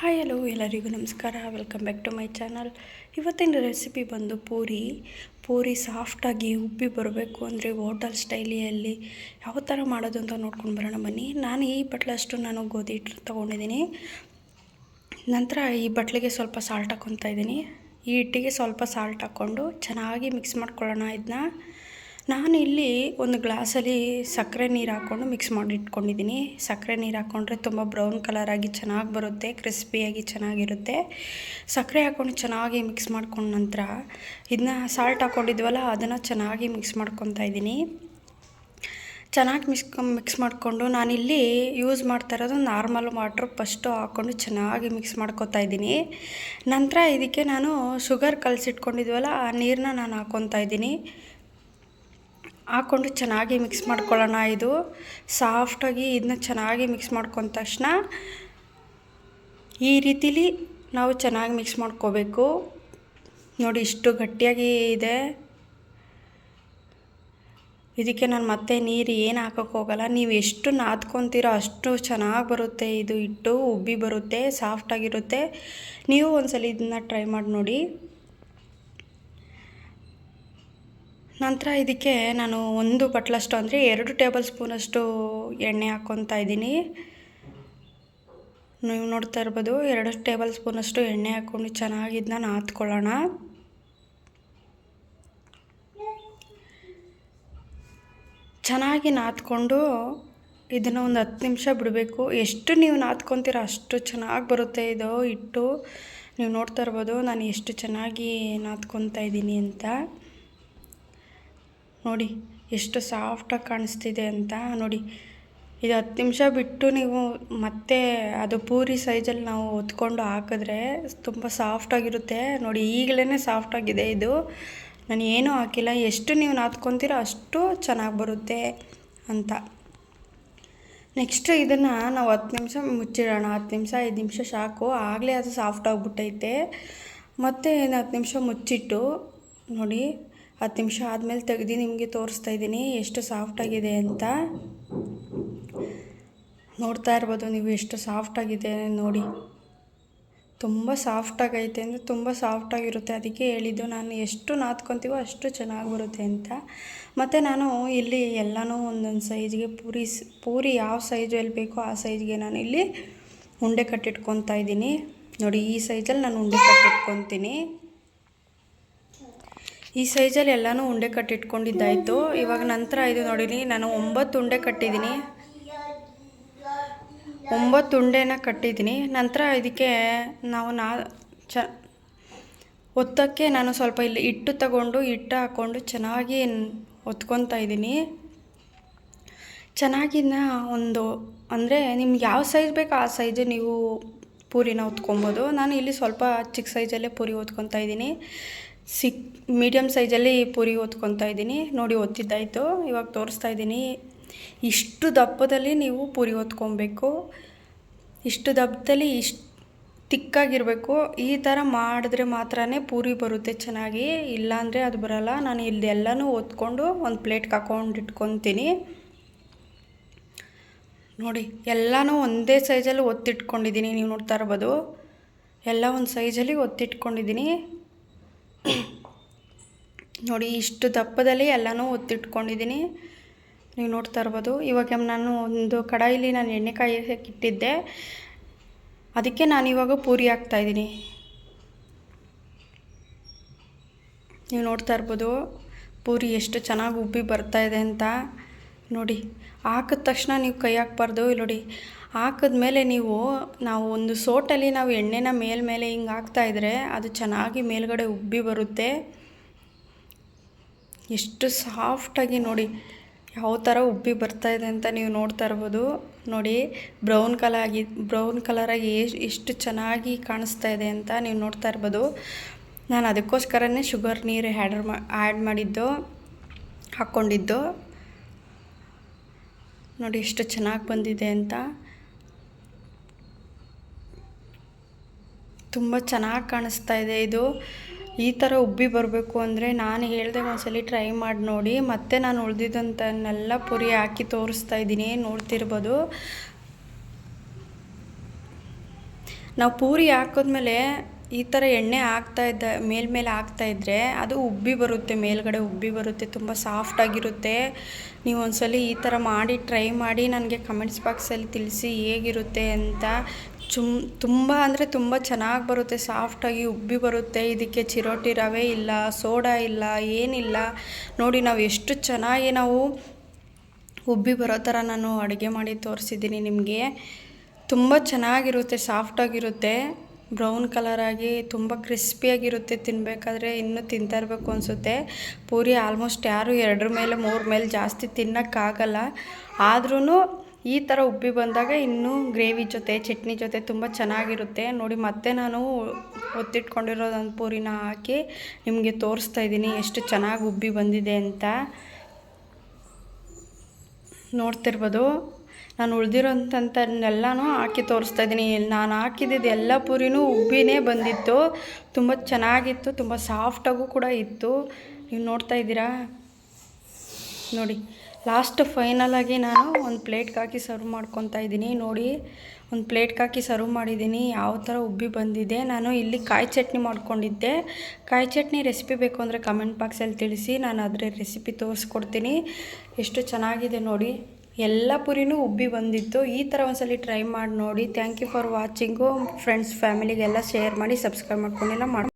Hi, hello ಎಲ್ಲರಿಗೂ ನಮಸ್ಕಾರ. Welcome back to my channel ಇವತ್ತಿನ ರೆಸಿಪಿ ಬಂದು ಪೂರಿ. ಪೂರಿ ಸಾಫ್ಟಾಗಿ ಉಬ್ಬಿ ಬರಬೇಕು ಅಂದರೆ ಹೋಟೆಲ್ ಸ್ಟೈಲಿಯಲ್ಲಿ ಯಾವ ಥರ ಮಾಡೋದು ಅಂತ ನೋಡ್ಕೊಂಡು ಬರೋಣ ಬನ್ನಿ. ನಾನು ಈ ಬಟ್ಲಷ್ಟು ನಾನು ಗೋಧಿ ಹಿಟ್ಟು ತೊಗೊಂಡಿದ್ದೀನಿ. ನಂತರ ಈ ಬಟ್ಲಿಗೆ ಸ್ವಲ್ಪ ಸಾಲ್ಟ್ ಹಾಕ್ಕೊತಾ ಇದ್ದೀನಿ. ಈ ಹಿಟ್ಟಿಗೆ ಸ್ವಲ್ಪ ಸಾಲ್ಟ್ ಹಾಕ್ಕೊಂಡು ಚೆನ್ನಾಗಿ ಮಿಕ್ಸ್ ಮಾಡ್ಕೊಳ್ಳೋಣ ಇದನ್ನ. ನಾನು ಇಲ್ಲಿ ಒಂದು ಗ್ಲಾಸಲ್ಲಿ ಸಕ್ಕರೆ ನೀರು ಹಾಕ್ಕೊಂಡು ಮಿಕ್ಸ್ ಮಾಡಿ ಇಟ್ಕೊಂಡಿದ್ದೀನಿ. ಸಕ್ಕರೆ ನೀರು ಹಾಕ್ಕೊಂಡ್ರೆ ತುಂಬ ಬ್ರೌನ್ ಕಲರಾಗಿ ಚೆನ್ನಾಗಿ ಬರುತ್ತೆ, ಕ್ರಿಸ್ಪಿಯಾಗಿ ಚೆನ್ನಾಗಿರುತ್ತೆ. ಸಕ್ಕರೆ ಹಾಕ್ಕೊಂಡು ಚೆನ್ನಾಗಿ ಮಿಕ್ಸ್ ಮಾಡ್ಕೊಂಡ ನಂತರ ಇದನ್ನ ಸಾಲ್ಟ್ ಹಾಕ್ಕೊಂಡಿದ್ವಲ್ಲ, ಅದನ್ನು ಚೆನ್ನಾಗಿ ಮಿಕ್ಸ್ ಮಾಡ್ಕೊತಾ ಇದ್ದೀನಿ. ಚೆನ್ನಾಗಿ ಮಿಕ್ಸ್ ಮಿಕ್ಸ್ ಮಾಡಿಕೊಂಡು ನಾನಿಲ್ಲಿ ಯೂಸ್ ಮಾಡ್ತಾ ಇರೋದು ನಾರ್ಮಲ್ ವಾಟ್ರ್ ಫಸ್ಟು ಹಾಕ್ಕೊಂಡು ಚೆನ್ನಾಗಿ ಮಿಕ್ಸ್ ಮಾಡ್ಕೊತಾ ಇದ್ದೀನಿ. ನಂತರ ಇದಕ್ಕೆ ನಾನು ಶುಗರ್ ಕಲಸಿಟ್ಕೊಂಡಿದ್ವಲ್ಲ, ಆ ನೀರನ್ನ ನಾನು ಹಾಕ್ಕೊತಾ ಇದ್ದೀನಿ. ಹಾಕ್ಕೊಂಡು ಚೆನ್ನಾಗಿ ಮಿಕ್ಸ್ ಮಾಡ್ಕೊಳ್ಳೋಣ ಇದು. ಸಾಫ್ಟಾಗಿ ಇದನ್ನ ಚೆನ್ನಾಗಿ ಮಿಕ್ಸ್ ಮಾಡ್ಕೊಂಡ ತಕ್ಷಣ ಈ ರೀತಿಲಿ ನಾವು ಚೆನ್ನಾಗಿ ಮಿಕ್ಸ್ ಮಾಡ್ಕೋಬೇಕು. ನೋಡಿ ಇಷ್ಟು ಗಟ್ಟಿಯಾಗಿ ಇದೆ. ಇದಕ್ಕೆ ನಾನು ಮತ್ತೆ ನೀರು ಏನು ಹಾಕೋಕ್ಕೆ ಹೋಗಲ್ಲ. ನೀವು ಎಷ್ಟು ನಾದ್ಕೊತೀರೋ ಅಷ್ಟು ಚೆನ್ನಾಗಿ ಬರುತ್ತೆ ಇದು. ಇಟ್ಟು ಉಬ್ಬಿ ಬರುತ್ತೆ ಸಾಫ್ಟಾಗಿರುತ್ತೆ ನೀವು ಒಂದ್ಸಲ ಇದನ್ನ ಟ್ರೈ ಮಾಡಿ ನೋಡಿ. ನಂತರ ಇದಕ್ಕೆ ನಾನು ಒಂದು ಬಟ್ಲಷ್ಟು ಅಂದರೆ ಎರಡು ಟೇಬಲ್ ಸ್ಪೂನಷ್ಟು ಎಣ್ಣೆ ಹಾಕ್ಕೊತಾ ಇದ್ದೀನಿ. ನೀವು ನೋಡ್ತಾ ಇರ್ಬೋದು, ಎರಡು ಟೇಬಲ್ ಸ್ಪೂನಷ್ಟು ಎಣ್ಣೆ ಹಾಕ್ಕೊಂಡು ಚೆನ್ನಾಗಿ ಇದನ್ನ ನಾದ್ಕೊಳ್ಳೋಣ. ಚೆನ್ನಾಗಿ ನಾದ್ಕೊಂಡು ಇದನ್ನು ಒಂದು ಹತ್ತು ನಿಮಿಷ ಬಿಡಬೇಕು. ಎಷ್ಟು ನೀವು ನಾದ್ಕೊತೀರೋ ಅಷ್ಟು ಚೆನ್ನಾಗಿ ಬರುತ್ತೆ ಇದು ಇಟ್ಟು ನೀವು ನೋಡ್ತಾ ಇರ್ಬೋದು, ನಾನು ಎಷ್ಟು ಚೆನ್ನಾಗಿ ನಾದ್ಕೊತಾ ಇದ್ದೀನಿ ಅಂತ. ನೋಡಿ, ಎಷ್ಟು ಸಾಫ್ಟಾಗಿ ಕಾಣಿಸ್ತಿದೆ ಅಂತ ನೋಡಿ. ಇದು ಹತ್ತು ನಿಮಿಷ ಬಿಟ್ಟು ನೀವು ಮತ್ತೆ ಅದು ಪೂರಿ ಸೈಜಲ್ಲಿ ನಾವು ಹೊತ್ಕೊಂಡು ಹಾಕಿದ್ರೆ ತುಂಬ ಸಾಫ್ಟಾಗಿರುತ್ತೆ ನೋಡಿ ಈಗಲೇ ಸಾಫ್ಟಾಗಿದೆ ಇದು. ನಾನು ಏನೂ ಹಾಕಿಲ್ಲ. ಎಷ್ಟು ನೀವು ನಾದ್ಕೊತೀರೋ ಅಷ್ಟು ಚೆನ್ನಾಗಿ ಬರುತ್ತೆ ಅಂತ. ನೆಕ್ಸ್ಟ್ ಇದನ್ನು ನಾವು ಹತ್ತು ನಿಮಿಷ ಮುಚ್ಚಿಡೋಣ. ಹತ್ತು ನಿಮಿಷ, ಐದು ನಿಮಿಷ ಸಾಕು. ಆಗಲೇ ಅದು ಸಾಫ್ಟ್ ಆಗಿಬಿಟ್ಟೈತೆ. ಮತ್ತು ಹತ್ತು ನಿಮಿಷ ಮುಚ್ಚಿಟ್ಟು ನೋಡಿ ಹತ್ತು ನಿಮಿಷ ಆದಮೇಲೆ ತೆಗೆದು ನಿಮಗೆ ತೋರಿಸ್ತಾ ಇದ್ದೀನಿ ಎಷ್ಟು ಸಾಫ್ಟಾಗಿದೆ ಅಂತ. ನೋಡ್ತಾ ಇರ್ಬೋದು ನೀವು ಎಷ್ಟು ಸಾಫ್ಟಾಗಿದೆ ನೋಡಿ. ತುಂಬ ಸಾಫ್ಟಾಗೈತೆ ಅಂದರೆ ತುಂಬ ಸಾಫ್ಟಾಗಿರುತ್ತೆ ಅದಕ್ಕೆ ಹೇಳಿದ್ದು ನಾನು ಎಷ್ಟು ನಾದ್ಕೊತೀವೋ ಅಷ್ಟು ಚೆನ್ನಾಗಿ ಬರುತ್ತೆ ಅಂತ. ಮತ್ತು ನಾನು ಇಲ್ಲಿ ಎಲ್ಲನೂ ಒಂದೊಂದು ಸೈಜ್ಗೆ ಪೂರಿ ಪೂರಿ ಯಾವ ಸೈಜಲ್ಲಿ ಬೇಕೋ ಆ ಸೈಜ್ಗೆ ನಾನು ಇಲ್ಲಿ ಉಂಡೆ ಕಟ್ಟಿಟ್ಕೊತಾ ಇದ್ದೀನಿ. ನೋಡಿ ಈ ಸೈಜಲ್ಲಿ ನಾನು ಉಂಡೆ ಕಟ್ಟಿಟ್ಕೊತೀನಿ. ಈ ಸೈಜಲ್ಲಿ ಎಲ್ಲನೂ ಉಂಡೆ ಕಟ್ಟಿಟ್ಕೊಂಡಿದ್ದಾಯಿತು. ಇವಾಗ ನಂತರ ಇದು ನೋಡಿರಿ, ನಾನು ಒಂಬತ್ತು ಉಂಡೆ ಕಟ್ಟಿದ್ದೀನಿ. ಒಂಬತ್ತು ಉಂಡೆನ ಕಟ್ಟಿದ್ದೀನಿ. ನಂತರ ಇದಕ್ಕೆ ನಾವು ನಾ ಚ ಒತ್ತಕ್ಕೆ ನಾನು ಸ್ವಲ್ಪ ಇಲ್ಲಿ ಹಿಟ್ಟು ತಗೊಂಡು ಹಿಟ್ಟು ಹಾಕ್ಕೊಂಡು ಚೆನ್ನಾಗಿ ಒತ್ಕೊತಾ ಇದ್ದೀನಿ. ಚೆನ್ನಾಗಿನ ಒಂದು, ಅಂದರೆ ನಿಮ್ಗೆ ಯಾವ ಸೈಜ್ ಬೇಕೋ ಆ ಸೈಜು ನೀವು ಪೂರಿನ ಹೊತ್ಕೊಬೋದು ನಾನು ಇಲ್ಲಿ ಸ್ವಲ್ಪ ಚಿಕ್ಕ ಸೈಜಲ್ಲೇ ಪೂರಿ ಹೊತ್ಕೊತಾ ಇದ್ದೀನಿ. ಸಿಕ್ ಮೀಡಿಯಮ್ ಸೈಜಲ್ಲಿ ಪೂರಿ ಹೊತ್ಕೊತಾ ಇದ್ದೀನಿ. ನೋಡಿ ಹೊತ್ತಿದ್ದಾಯಿತು ಇವಾಗ ತೋರಿಸ್ತಾ ಇದ್ದೀನಿ. ಇಷ್ಟು ದಪ್ಪದಲ್ಲಿ ನೀವು ಪೂರಿ ಹೊತ್ಕೊಬೇಕು. ಇಷ್ಟು ದಪ್ಪದಲ್ಲಿ ಇಷ್ಟು ತಿಕ್ಕಾಗಿರಬೇಕು. ಈ ಥರ ಮಾಡಿದ್ರೆ ಮಾತ್ರ ಪೂರಿ ಬರುತ್ತೆ ಚೆನ್ನಾಗಿ. ಇಲ್ಲಾಂದರೆ ಅದು ಬರೋಲ್ಲ. ನಾನು ಇಲ್ಲೆಲ್ಲನೂ ಒತ್ಕೊಂಡು ಒಂದು ಪ್ಲೇಟ್ಗೆ ಹಾಕೊಂಡು ಇಟ್ಕೊತೀನಿ. ನೋಡಿ, ಎಲ್ಲನೂ ಒಂದೇ ಸೈಜಲ್ಲಿ ಒತ್ತಿಟ್ಕೊಂಡಿದ್ದೀನಿ. ನೀವು ನೋಡ್ತಾ ಇರ್ಬೋದು. ಎಲ್ಲ ಒಂದು ಸೈಜಲ್ಲಿ ಒತ್ತಿಟ್ಕೊಂಡಿದ್ದೀನಿ. ನೋಡಿ, ಇಷ್ಟು ದಪ್ಪದಲ್ಲಿ ಎಲ್ಲನೂ ಒತ್ತಿಟ್ಕೊಂಡಿದ್ದೀನಿ. ನೀವು ನೋಡ್ತಾ ಇರ್ಬೋದು. ಇವಾಗ ನಾನು ಒಂದು ಕಡಾಯಿಲಿ ನಾನು ಎಣ್ಣೆ ಕಾಯಕ್ಕೆ ಇಟ್ಟಿದ್ದೆ ಅದಕ್ಕೆ ನಾನು ಇವಾಗ ಪೂರಿ ಹಾಕ್ತಾಯಿದ್ದೀನಿ ನೀವು ನೋಡ್ತಾ ಇರ್ಬೋದು, ಪೂರಿ ಎಷ್ಟು ಚೆನ್ನಾಗಿ ಉಬ್ಬಿ ಬರ್ತಾಯಿದೆ ಅಂತ. ನೋಡಿ, ಹಾಕಿದ ತಕ್ಷಣ ನೀವು ಕೈ ಹಾಕ್ಬಾರ್ದು. ನೋಡಿ ಹಾಕಿದ್ಮೇಲೆ ನೀವು, ನಾವು ಒಂದು ಸೋಟಲ್ಲಿ ನಾವು ಎಣ್ಣೆನ ಮೇಲ್ಮೇಲೆ ಹಿಂಗೆ ಹಾಕ್ತಾಯಿದ್ರೆ ಅದು ಚೆನ್ನಾಗಿ ಮೇಲ್ಗಡೆ ಉಬ್ಬಿ ಬರುತ್ತೆ. ಎಷ್ಟು ಸಾಫ್ಟಾಗಿ ನೋಡಿ, ಯಾವ ಥರ ಉಬ್ಬಿ ಬರ್ತಾಯಿದೆ ಅಂತ ನೀವು ನೋಡ್ತಾ ಇರ್ಬೋದು. ನೋಡಿ, ಬ್ರೌನ್ ಕಲರ್ ಆಗಿ, ಬ್ರೌನ್ ಕಲರಾಗಿ ಎಷ್ಟು ಚೆನ್ನಾಗಿ ಕಾಣಿಸ್ತಾ ಇದೆ ಅಂತ ನೀವು ನೋಡ್ತಾ ಇರ್ಬೋದು. ನಾನು ಅದಕ್ಕೋಸ್ಕರನೇ ಶುಗರ್ ನೀರು ಆ್ಯಡ್ ಮಾ ಆ್ಯಡ್ ಮಾಡಿದ್ದು ಹಾಕ್ಕೊಂಡಿದ್ದು ನೋಡಿ, ಎಷ್ಟು ಚೆನ್ನಾಗಿ ಬಂದಿದೆ ಅಂತ. ತುಂಬ ಚೆನ್ನಾಗಿ ಕಾಣಿಸ್ತಾ ಇದೆ ಇದು. ಈ ಥರ ಉಬ್ಬಿ ಬರಬೇಕು ಅಂದರೆ ನಾನು ಹೇಳಿದೆ ಒಂದ್ಸಲ ಟ್ರೈ ಮಾಡಿ ನೋಡಿ. ಮತ್ತೆ ನಾನು ಉಳಿದಿದ್ದಂಥನ್ನೆಲ್ಲ ಪುರಿ ಹಾಕಿ ತೋರಿಸ್ತಾ ಇದ್ದೀನಿ, ನೋಡ್ತಿರ್ಬೋದು. ನಾವು ಪೂರಿ ಹಾಕಿದ್ಮೇಲೆ ಈ ಥರ ಎಣ್ಣೆ ಹಾಕ್ತಾ ಇದ್ದ ಮೇಲ್ಮೇಲೆ ಹಾಕ್ತಾ ಇದ್ದರೆ ಅದು ಉಬ್ಬಿ ಬರುತ್ತೆ, ಮೇಲ್ಗಡೆ ಉಬ್ಬಿ ಬರುತ್ತೆ, ತುಂಬ ಸಾಫ್ಟಾಗಿರುತ್ತೆ ನೀವು ಒಂದ್ಸಲಿ ಈ ಥರ ಮಾಡಿ ಟ್ರೈ ಮಾಡಿ ನನಗೆ ಕಮೆಂಟ್ಸ್ ಬಾಕ್ಸಲ್ಲಿ ತಿಳಿಸಿ ಹೇಗಿರುತ್ತೆ ಅಂತ. ಚುಮ್, ತುಂಬ ಅಂದರೆ ತುಂಬ ಚೆನ್ನಾಗಿ ಬರುತ್ತೆ ಸಾಫ್ಟಾಗಿ ಉಬ್ಬಿ ಬರುತ್ತೆ. ಇದಕ್ಕೆ ಚಿರೋಟಿ ರವೆ ಇಲ್ಲ, ಸೋಡಾ ಇಲ್ಲ, ಏನಿಲ್ಲ. ನೋಡಿ ನಾವು ಎಷ್ಟು ಚೆನ್ನಾಗಿ ನಾವು ಉಬ್ಬಿ ಬರೋ ಥರ ನಾನು ಅಡುಗೆ ಮಾಡಿ ತೋರಿಸಿದ್ದೀನಿ ನಿಮಗೆ. ತುಂಬ ಚೆನ್ನಾಗಿರುತ್ತೆ ಸಾಫ್ಟಾಗಿರುತ್ತೆ ಬ್ರೌನ್ ಕಲರಾಗಿ ತುಂಬ ಕ್ರಿಸ್ಪಿಯಾಗಿರುತ್ತೆ ತಿನ್ನಬೇಕಾದ್ರೆ ಇನ್ನೂ ತಿಂತಾ ಇರಬೇಕು ಅನಿಸುತ್ತೆ. ಪೂರಿ ಆಲ್ಮೋಸ್ಟ್ ಯಾರು ಎರಡರ ಮೇಲೆ, ಮೂರ ಮೇಲೆ ಜಾಸ್ತಿ ತಿನ್ನೋಕ್ಕಾಗಲ್ಲ ಆದ್ರೂ ಈ ಥರ ಉಬ್ಬಿ ಬಂದಾಗ ಇನ್ನೂ ಗ್ರೇವಿ ಜೊತೆ, ಚಟ್ನಿ ಜೊತೆ ತುಂಬ ಚೆನ್ನಾಗಿರುತ್ತೆ. ನೋಡಿ, ಮತ್ತೆ ನಾನು ಒತ್ತಿಟ್ಕೊಂಡಿರೋದೊಂದು ಪೂರಿನ ಹಾಕಿ ನಿಮಗೆ ತೋರಿಸ್ತಾ ಇದ್ದೀನಿ ಎಷ್ಟು ಚೆನ್ನಾಗಿ ಉಬ್ಬಿ ಬಂದಿದೆ ಅಂತ. ನೋಡ್ತಿರ್ಬೋದು. ನಾನು ಉಳಿದಿರೋಂಥದ್ದನ್ನೆಲ್ಲನೂ ಹಾಕಿ ತೋರಿಸ್ತಾ ಇದ್ದೀನಿ. ನಾನು ಹಾಕಿದ್ದು ಎಲ್ಲ ಪೂರಿನೂ ಉಬ್ಬಿನೇ ಬಂದಿತ್ತು. ತುಂಬ ಚೆನ್ನಾಗಿತ್ತು, ತುಂಬ ಸಾಫ್ಟಾಗೂ ಕೂಡ ಇತ್ತು. ನೀವು ನೋಡ್ತಾ ಇದ್ದೀರಾ? ನೋಡಿ ಲಾಸ್ಟ್ ಫೈನಲಾಗಿ ನಾನು ಒಂದು ಪ್ಲೇಟ್ಗೆ ಹಾಕಿ ಸರ್ವ್ ಮಾಡ್ಕೊತಾ ಇದ್ದೀನಿ. ನೋಡಿ, ಒಂದು ಪ್ಲೇಟ್ಗೆ ಹಾಕಿ ಸರ್ವ್ ಮಾಡಿದ್ದೀನಿ. ಯಾವ ಥರ ಉಬ್ಬಿ ಬಂದಿದೆ? ನಾನು ಇಲ್ಲಿ ಕಾಯಿ ಚಟ್ನಿ ಮಾಡ್ಕೊಂಡಿದ್ದೆ. ಕಾಯಿ ಚಟ್ನಿ ರೆಸಿಪಿ ಬೇಕು ಅಂದರೆ ಕಮೆಂಟ್ ಬಾಕ್ಸಲ್ಲಿ ತಿಳಿಸಿ, ನಾನು ಅದರ ರೆಸಿಪಿ ತೋರಿಸ್ಕೊಡ್ತೀನಿ. ಎಷ್ಟು ಚೆನ್ನಾಗಿದೆ ನೋಡಿ. ಎಲ್ಲ ಪುರಿನೂ ಉಬ್ಬಿ ಬಂದಿತ್ತು. ಈ ಥರ ಒಂದ್ಸಲಿ ಟ್ರೈ ಮಾಡಿ ನೋಡಿ. Thank you for watching friends ಫ್ಯಾಮಿಲಿಗೆಲ್ಲ share ಮಾಡಿ ಸಬ್ಸ್ಕ್ರೈಬ್ ಮಾಡ್ಕೊಂಡೆಲ್ಲ ಮಾಡಿ